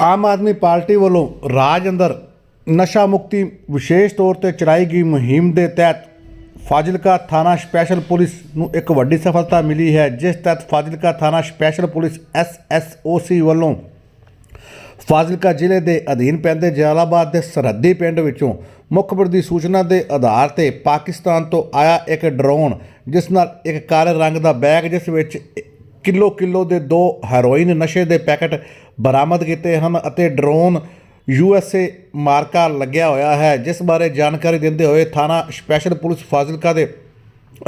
Aam Aadmi party ਵੱਲੋਂ ਰਾਜ ਅੰਦਰ ਨਸ਼ਾ ਮੁਕਤੀ ਵਿਸ਼ੇਸ਼ ਤੌਰ ਤੇ ਚਲਾਈ ਗਈ ਮੁਹਿੰਮ ਦੇ ਤਹਿਤ ਫਾਜ਼ਿਲਕਾ ਥਾਣਾ ਸਪੈਸ਼ਲ ਪੁਲਿਸ ਨੂੰ ਇੱਕ ਵੱਡੀ ਸਫਲਤਾ ਮਿਲੀ ਹੈ, ਜਿਸ ਤਹਿਤ ਫਾਜ਼ਿਲਕਾ ਥਾਣਾ ਸਪੈਸ਼ਲ ਪੁਲਿਸ ਐਸਐਸਓਸੀ ਵੱਲੋਂ ਫਾਜ਼ਿਲਕਾ ਜ਼ਿਲ੍ਹੇ ਦੇ ਅਧੀਨ ਪੈਂਦੇ ਜਲਾਲਾਬਾਦ ਦੇ ਸਰਹੱਦੀ ਪਿੰਡ ਵਿੱਚੋਂ ਮੁਖਬਰ ਦੀ ਸੂਚਨਾ ਦੇ ਆਧਾਰ ਤੇ ਪਾਕਿਸਤਾਨ ਤੋਂ ਆਇਆ ਇੱਕ ਡਰੋਨ, ਜਿਸ ਨਾਲ ਇੱਕ ਕਾਲੇ ਰੰਗ ਦਾ ਬੈਗ, ਜਿਸ ਵਿੱਚ ਕਿਲੋ ਕਿਲੋ ਦੇ ਦੋ ਹੈਰੋਇਨ ਨਸ਼ੇ ਦੇ ਪੈਕੇਟ ਬਰਾਮਦ ਕੀਤੇ ਹਨ ਅਤੇ ਡਰੋਨ ਯੂਐਸਏ ਮਾਰਕਾ ਲੱਗਿਆ ਹੋਇਆ ਹੈ, ਜਿਸ ਬਾਰੇ ਜਾਣਕਾਰੀ ਦਿੰਦੇ ਹੋਏ ਥਾਣਾ ਸਪੈਸ਼ਲ ਪੁਲਿਸ ਫਾਜ਼ਿਲਕਾ ਦੇ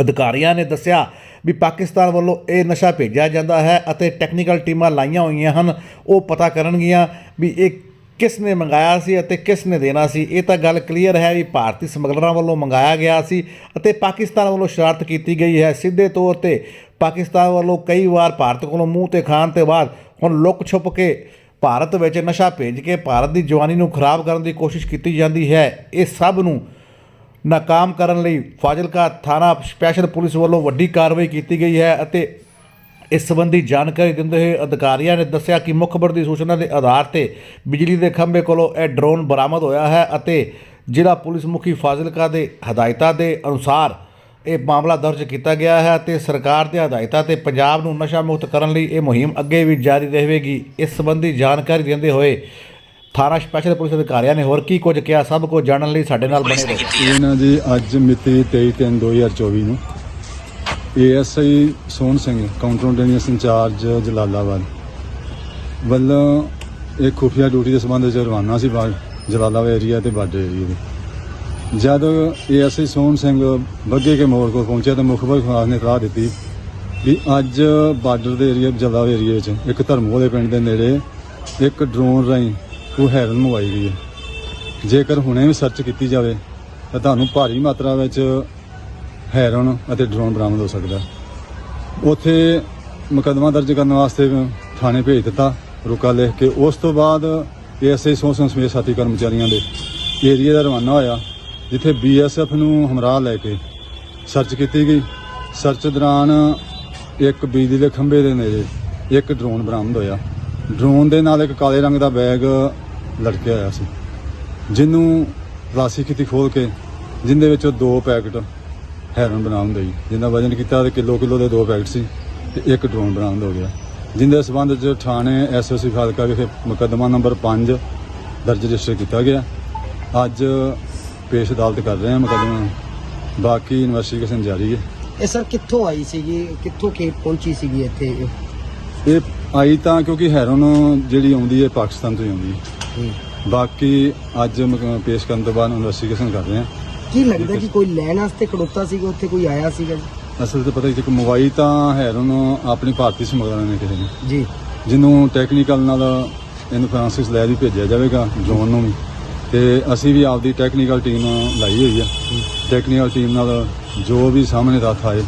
ਅਧਿਕਾਰੀਆਂ ਨੇ ਦੱਸਿਆ ਵੀ ਪਾਕਿਸਤਾਨ ਵੱਲੋਂ ਇਹ ਨਸ਼ਾ ਭੇਜਿਆ ਜਾਂਦਾ ਹੈ ਅਤੇ ਟੈਕਨੀਕਲ ਟੀਮਾਂ ਲਾਈਆਂ ਹੋਈਆਂ ਹਨ। ਉਹ ਪਤਾ ਕਰਨਗੀਆਂ ਵੀ ਇਹ ਕਿਸ ਨੇ ਮੰਗਾਇਆ ਸੀ ਅਤੇ ਕਿਸ ਨੇ ਦੇਣਾ ਸੀ। ਇਹ ਤਾਂ ਗੱਲ ਕਲੀਅਰ ਹੈ ਵੀ ਭਾਰਤੀ ਸਮਗਲਰਾਂ ਵੱਲੋਂ ਮੰਗਾਇਆ ਗਿਆ ਸੀ ਅਤੇ ਪਾਕਿਸਤਾਨ ਵੱਲੋਂ ਸ਼ਰਾਰਤ ਕੀਤੀ ਗਈ ਹੈ। ਸਿੱਧੇ ਤੌਰ ਤੇ ਪਾਕਿਸਤਾਨ ਵੱਲੋਂ ਕਈ ਵਾਰ ਭਾਰਤ ਕੋਲੋਂ ਮੂੰਹ ਤੇ ਖਾਣ ਤੇ ਬਾਅਦ ਹੁਣ ਲੁੱਕ ਛੁਪ ਕੇ ਭਾਰਤ ਵਿੱਚ ਨਸ਼ਾ ਭੇਜ ਕੇ ਭਾਰਤ ਦੀ ਜਵਾਨੀ ਨੂੰ ਖਰਾਬ ਕਰਨ ਦੀ ਕੋਸ਼ਿਸ਼ ਕੀਤੀ ਜਾਂਦੀ ਹੈ। ਇਹ ਸਭ ਨੂੰ ਨਾਕਾਮ ਕਰਨ ਲਈ ਫਾਜ਼ਿਲਕਾ ਥਾਣਾ ਸਪੈਸ਼ਲ ਪੁਲਿਸ ਵੱਲੋਂ ਵੱਡੀ ਕਾਰਵਾਈ ਕੀਤੀ ਗਈ ਹੈ ਅਤੇ ਇਸ ਸੰਬੰਧੀ ਜਾਣਕਾਰੀ ਦਿੰਦੇ ਹੋਏ ਅਧਿਕਾਰੀਆਂ ਨੇ ਦੱਸਿਆ ਕਿ ਮੁਖਬਰ ਦੀ ਸੂਚਨਾ ਦੇ ਆਧਾਰ ਤੇ ਬਿਜਲੀ ਦੇ ਖੰਭੇ ਕੋਲੋਂ ਇਹ ਡਰੋਨ ਬਰਾਮਦ ਹੋਇਆ ਹੈ ਅਤੇ ਜ਼ਿਲ੍ਹਾ ਪੁਲਿਸ ਮੁਖੀ ਫਾਜ਼ਿਲਕਾ ਦੇ ਹਦਾਇਤਾਂ ਦੇ ਅਨੁਸਾਰ ਇਹ ਮਾਮਲਾ ਦਰਜ ਕੀਤਾ ਗਿਆ ਹੈ ਅਤੇ ਸਰਕਾਰ ਦੇ ਹਦਾਇਤਾਂ ਤੇ ਪੰਜਾਬ ਨੂੰ ਨਸ਼ਾ ਮੁਕਤ ਕਰਨ ਲਈ ਇਹ ਮੁਹਿੰਮ ਅੱਗੇ ਵੀ ਜਾਰੀ ਰਹੇਗੀ। ਇਸ ਸੰਬੰਧੀ ਜਾਣਕਾਰੀ ਦਿੰਦੇ ਹੋਏ ਥਾਣਾ ਸਪੈਸ਼ਲ ਪੁਲਿਸ ਅਧਿਕਾਰੀਆਂ ਨੇ ਹੋਰ ਕੀ ਕੁਝ ਕਿਹਾ, ਸਭ ਕੁਝ ਜਾਣਨ ਲਈ ਸਾਡੇ ਨਾਲ ਬਣੇ ਰਹੋ। ਇਹ ਨਾ ਜੀ ਅੱਜ ਮਿਤੀ 23/3/2024 ਨੂੰ ASI Sohan Singh, counter intelligence incharge Jalalabad ਵੱਲੋਂ ਇਹ ਖੁਫੀਆ ਡਿਊਟੀ ਦੇ ਸੰਬੰਧ ਵਿੱਚ ਰਵਾਨਾ ਸੀ ਬਾਗ ਜਲਾਲਾਬਾਦ ਏਰੀਆ ਤੇ ਬਾਰਡਰ ਏਰੀਆ ਦੇ। ਜਦ ਏਐਸਆਈ ਸੋਹਣ ਸਿੰਘ ਬੱਗੇ ਕੇ ਮੋੜ ਕੋਲ ਪਹੁੰਚਿਆ ਤਾਂ ਮੁਖਬਰ ਖਾਸ ਨੇ ਸਲਾਹ ਦਿੱਤੀ ਵੀ ਅੱਜ ਬਾਰਡਰ ਦੇ ਏਰੀਆ ਜਲਾਵ ਏਰੀਆ 'ਚ ਇੱਕ ਧਰਮੋਂ ਦੇ ਪਿੰਡ ਦੇ ਨੇੜੇ ਇੱਕ ਡਰੋਨ ਰਾਹੀਂ ਉਹ ਹੈਰਨ ਮੰਗਵਾਈ ਗਈ ਹੈ। ਜੇਕਰ ਹੁਣੇ ਵੀ ਸਰਚ ਕੀਤੀ ਜਾਵੇ ਤਾਂ ਤੁਹਾਨੂੰ ਭਾਰੀ ਮਾਤਰਾ ਵਿੱਚ ਹੈਰੋਨ ਅਤੇ ਡਰੋਨ ਬਰਾਮਦ ਹੋ ਸਕਦਾ ਉਥੇ ਮੁਕੱਦਮਾ ਦਰਜ ਕਰਨ ਵਾਸਤੇ ਥਾਣੇ ਭੇਜ ਦਿੱਤਾ, ਰੁਕਾ ਲਿਖ ਕੇ। ਉਸ ਤੋਂ ਬਾਅਦ ਏਐਸਆਈ ਸੋਹਣ ਸਿੰਘ ਸਮੇਤ ਸਾਥੀ ਕਰਮਚਾਰੀਆਂ ਦੇ ਏਰੀਆ ਦਾ ਰਵਾਨਾ ਹੋਇਆ। ਜਿੱਥੇ ਬੀਐਸਐਫ ਨੂੰ ਹਮਰਾਹ ਲੈ ਕੇ ਸਰਚ ਕੀਤੀ ਗਈ। ਸਰਚ ਦੌਰਾਨ ਇੱਕ ਬਿਜਲੀ ਦੇ ਖੰਭੇ ਦੇ ਨੇੜੇ ਇੱਕ ਡਰੋਨ ਬਰਾਮਦ ਹੋਇਆ। ਡਰੋਨ ਦੇ ਨਾਲ ਇੱਕ ਕਾਲੇ ਰੰਗ ਦਾ ਬੈਗ ਲਟਕਿਆ ਹੋਇਆ ਸੀ, ਜਿਹਨੂੰ ਰਾਸੀ ਕੀਤੀ ਖੋਲ ਕੇ ਜਿੰਦੇ ਵਿੱਚੋਂ ਦੋ ਪੈਕਟ ਹੈਰਨ ਬਰਾਮਦ ਹੋਈ ਜਿੰਦਾ ਵਜ਼ਨ ਕੀਤਾ ਤੇ ਕਿਲੋ ਕਿਲੋ ਦੇ ਦੋ ਪੈਕਟ ਸੀ ਤੇ ਇੱਕ ਡਰੋਨ ਬਰਾਮਦ ਹੋ ਗਿਆ। ਜਿੰਦੇ ਸਬੰਧ ਵਿੱਚ ਥਾਣੇ ਐਸਓਸੀ ਫਾਜ਼ਿਲਕਾ ਵਿਖੇ ਮੁਕੱਦਮਾ ਨੰਬਰ 5 ਦਰਜ ਰਜਿਸਟਰ ਕੀਤਾ ਗਿਆ। ਅੱਜ ਪੇਸ਼ ਅਦਾਲਤ ਕਰ ਰਹੇ ਹਾਂ ਮੁਕੱਦਮਾ। ਬਾਕੀ ਇਨਵੈਸਟੀਗੇਸ਼ਨ ਜਾਰੀ ਹੈ। ਇਹ ਸਰ ਕਿੱਥੋਂ ਆਈ ਸੀਗੀ? ਕਿੱਥੋਂ ਕੇ ਪਹੁੰਚੀ ਸੀਗੀ ਇੱਥੇ? ਇਹ? ਆਈ ਤਾਂ ਕਿਉਂਕਿ ਹੈਰੋਨ ਜਿਹੜੀ ਆਉਂਦੀ ਹੈ ਪਾਕਿਸਤਾਨ ਤੋਂ ਹੀ ਆਉਂਦੀ ਹੈ। ਬਾਕੀ ਅੱਜ ਪੇਸ਼ ਕਰਨ ਤੋਂ ਬਾਅਦ ਇਨਵੈਸਟੀਗੇਸ਼ਨ ਕਰ ਰਹੇ ਹਾਂ। ਕੀ ਲੱਗਦਾ ਕਿ ਕੋਈ ਲੈਣ ਵਾਸਤੇ ਖੜੋਤਾ ਸੀਗਾ? ਉੱਥੇ ਕੋਈ ਆਇਆ ਸੀਗਾ? ਅਸਲ ਤੇ ਪਤਾ ਹੀ ਕਿ ਮਵਾਈ ਤਾਂ ਹੈਰੋਨ ਆਪਣੀ ਭਾਰਤੀ ਸਮਗਲਰਾਂ ਨੇ ਕਿਸੇ ਨੇ। ਜੀ। ਜਿਹਨੂੰ ਟੈਕਨੀਕਲ ਨਾਲ ਇਹਨੂੰ ਫਰਾਂਸਿਸ ਲੈ ਵੀ ਭੇਜਿਆ ਜਾਵੇਗਾ ਡਰੋਨ ਨੂੰ ਵੀ। ਤੇ ਅਸੀਂ ਵੀ ਆਪਦੀ ਟੈਕਨੀਕਲ ਟੀਮ ਲਾਈ ਹੋਈ ਆ। ਟੈਕਨੀਕਲ ਟੀਮ ਨਾਲ ਜੋ ਵੀ ਸਾਹਮਣੇ ਤੱਥ ਆਏ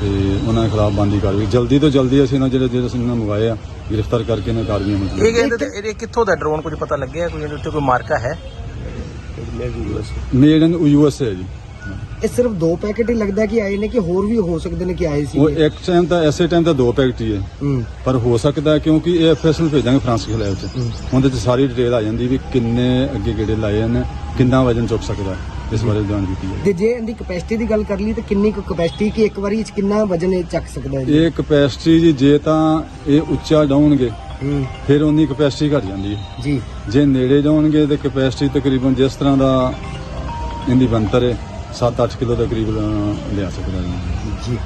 ਤੇ ਉਹਨਾਂ ਦੇ ਖਿਲਾਫ ਬੰਦੀ ਕਾਰਵਾਈ। ਜਲਦੀ ਤੋਂ ਜਲਦੀ ਅਸੀਂ ਇਹਨਾਂ ਜਿਹੜੇ ਜਿਹੜੇ ਅਸੀਂ ਇਹਨਾਂ ਮੰਗਵਾਏ ਆ ਗ੍ਰਿਫਤਾਰ ਕਰਕੇ ਇਹਨਾਂ ਕਾਰਵਾਈਆਂ ਇਹ ਮਤਲਬ ਕਹਿੰਦੇ ਤੇ ਇਹ ਕਿੱਥੋਂ ਦਾ ਡਰੋਨ ਕੁਝ ਪਤਾ ਲੱਗਿਆ? ਕੋਈ ਇਹਦੇ ਉੱਤੇ ਕੋਈ ਮਾਰਕਾ ਹੈ? ਮੇਡ ਇਨ ਯੂਐਸਏ ਜੀ। ਇਹ ਸਿਰਫ ਦੋ ਪੈਕੇਟ ਹੀ ਲੱਗਦਾ ਕਿ ਆਏ ਨੇ ਕਿ ਹੋਰ ਵੀ ਹੋ ਸਕਦੇ ਨੇ ਕਿ ਆਏ ਉਹ ਸੀਗੇ ਇੱਕ ਟਾਈਮ ਤਾਂ ਐਸੇ ਟਾਈਮ ਤਾਂ ਦੋ ਪੈਕਟ ਹੀ ਹੈ। ਹੂੰ। ਪਰ ਹੋ ਸਕਦਾ ਕਿਉਂਕਿ ਇਹ ਐਫਐਸਐਲ ਭੇਜਾਂਗੇ ਫਰਾਂਸਿਸ ਲੈਬ 'ਚ। ਉਹਦੇ 'ਚ ਸਾਰੀ ਡਿਟੇਲ ਆ ਜਾਂਦੀ ਵੀ ਕਿੰਨੇ ਅੱਗੇ ਕਿਹੜੇ ਲਾਏ ਨੇ ਕਿੰਨਾ ਵਜਨ ਚੁੱਕ ਸਕਦਾ ਇਸ ਬਾਰੇ ਜਾਣ ਕੀਤੀ ਹੈ ਤੇ ਜੇ ਇਹਦੀ ਕਪੈਸਿਟੀ ਦੀ ਗੱਲ ਕਰ ਲਈ ਤਾਂ ਕਿੰਨੀ ਕੁ ਕਪੈਸਿਟੀ ਕਿ ਇੱਕ ਵਾਰੀ ਚ ਕਿੰਨਾ ਵਜਨ ਇਹ ਚੱਕ ਸਕਦਾ ਹੈ ਜੀ? ਇਹ ਕਪੈਸਿਟੀ ਜੀ ਜੇ ਤਾਂ ਇਹ ਉੱਚਾ ਡਾਉਣਗੇ ਹੂੰ। ਫਿਰ ਉਨੀ ਕਪੈਸਿਟੀ ਘਟ ਜਾਂਦੀ ਹੈ। ਜੀ। ਜੇ ਨੇੜੇ ਜਾਣਗੇ ਤੇ ਕਪੈਸਿਟੀ ਤਕਰੀਬਨ ਜਿਸ ਤਰ੍ਹਾਂ ਦਾ ਇਹਦੀ ਬੰਤਰ ਹੈ 7-8 ਕਿਲੋ ਦੇ ਕਰੀਬ ਅ, ਲਿਆ ਸਕਦਾ ਜੀ ਜੀ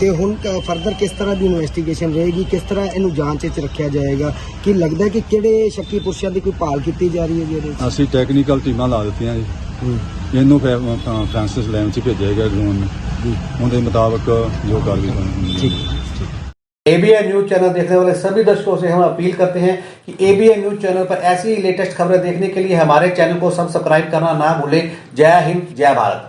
ਤੇ ਹੁਣ ਫਰਦਰ ਕਿਸ ਤਰ੍ਹਾਂ ਦੀ ਇਨਵੈਸਟੀਗੇਸ਼ਨ ਰਹੇਗੀ ਕਿਸ ਤਰ੍ਹਾਂ ਇਹਨੂੰ ਜਾਂਚ ਵਿੱਚ ਰੱਖਿਆ ਜਾਏਗਾ ਕੀ ਲੱਗਦਾ ਕਿ ਕਿਹੜੇ ਸ਼ੱਕੀ ਪੁਰਸ਼ਾਂ ਦੀ ਕੋਈ ਭਾਲ ਕੀਤੀ ਜਾ ਰਹੀ ਹੈ ਜੀ ਇਹਦੇ ਵਿੱਚ? ਅਸੀਂ ਟੈਕਨੀਕਲ ਟੀਮਾਂ ਲਾ ਦਿੱਤੀਆਂ ਜੀ ਹੂੰ ਇਹਨੂੰ ਫੈ- ਅ, ਫਰਾਂਸਿਸ ਲੈਬ 'ਚ ਭੇਜਿਆ ਗਿਆ ਡਰੋਨ ਨੂੰ ਜੀ ਉਹਦੇ ਮੁਤਾਬਕ ਜੋ ਕਾਰਵਾਈ ਹੋਣੀ ठीक एबीएन न्यूज चैनल देखने वाले सभी दर्शकों से हम अपील करते हैं कि एबीएन न्यूज चैनल पर ऐसी ही लेटेस्ट खबरें देखने के लिए हमारे चैनल को सब्सक्राइब करना ना भूलें जय हिंद जय भारत